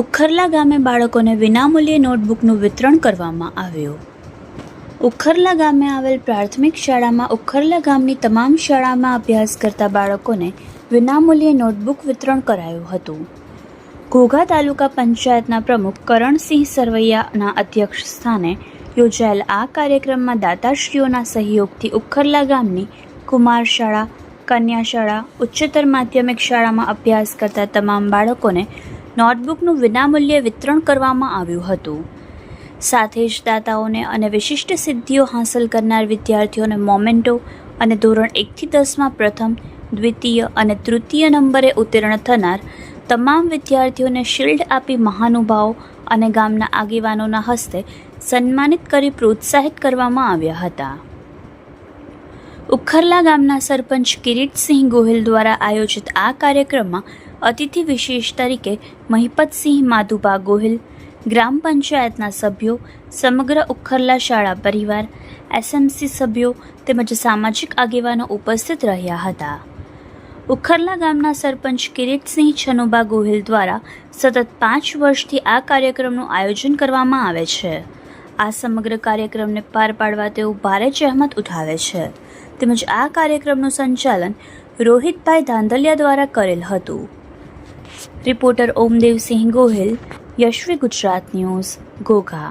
ઉખરલા ગામે બાળકોને વિનામૂલ્યે નોટબુકનું વિતરણ કરવામાં આવ્યું. ઉખરલા ગામે આવેલ પ્રાથમિક શાળામાં ઉખરલા ગામની તમામ શાળામાં અભ્યાસ કરતા બાળકોને વિનામૂલ્યે નોટબુક વિતરણ કરાયું હતું. ઘોઘા તાલુકા પંચાયતના પ્રમુખ કરણસિંહ સરવૈયાના અધ્યક્ષ સ્થાને યોજાયેલ આ કાર્યક્રમમાં દાતાશ્રીઓના સહયોગથી ઉખરલા ગામની કુમાર શાળા, કન્યા શાળા, ઉચ્ચતર માધ્યમિક શાળામાં અભ્યાસ કરતા તમામ બાળકોને નોટબુકનું વિનામૂલ્યે વિતરણ કરવામાં આવ્યું હતું. સાથે જ દાતાઓને અને વિશિષ્ટ સિદ્ધિઓ હાંસલ કરનાર વિદ્યાર્થીઓને મોમેન્ટો અને ધોરણ એકથી દસમાં પ્રથમ, દ્વિતીય અને તૃતીય નંબરે ઉત્તીર્ણ થનાર તમામ વિદ્યાર્થીઓને શિલ્ડ આપી મહાનુભાવો અને ગામના આગેવાનોના હસ્તે સન્માનિત કરી પ્રોત્સાહિત કરવામાં આવ્યા હતા. ઉખરલા ગામના સરપંચ કિરીટસિંહ ગોહિલ દ્વારા આયોજિત આ કાર્યક્રમમાં અતિથિ વિશેષ તરીકે મહિપતસિંહ માધુબા ગોહિલ, ગ્રામ પંચાયતના સભ્યો, સમગ્ર ઉખરલા શાળા પરિવાર, એસએમસી સભ્યો તેમજ સામાજિક આગેવાનો ઉપસ્થિત રહ્યા હતા. ઉખરલા ગામના સરપંચ કિરીટસિંહ છનુબા ગોહિલ દ્વારા સતત પાંચ વર્ષથી આ કાર્યક્રમનું આયોજન કરવામાં આવે છે. આ સમગ્ર કાર્યક્રમને પાર પાડવા તેઓ ભારે જહેમત ઉઠાવે છે. તેમજ આ કાર્યક્રમનું સંચાલન રોહિતભાઈ ધાંધલિયા દ્વારા કરેલ હતું. Reporter Omdevsinh Gohil, Yashvi Gujarat news Ghogha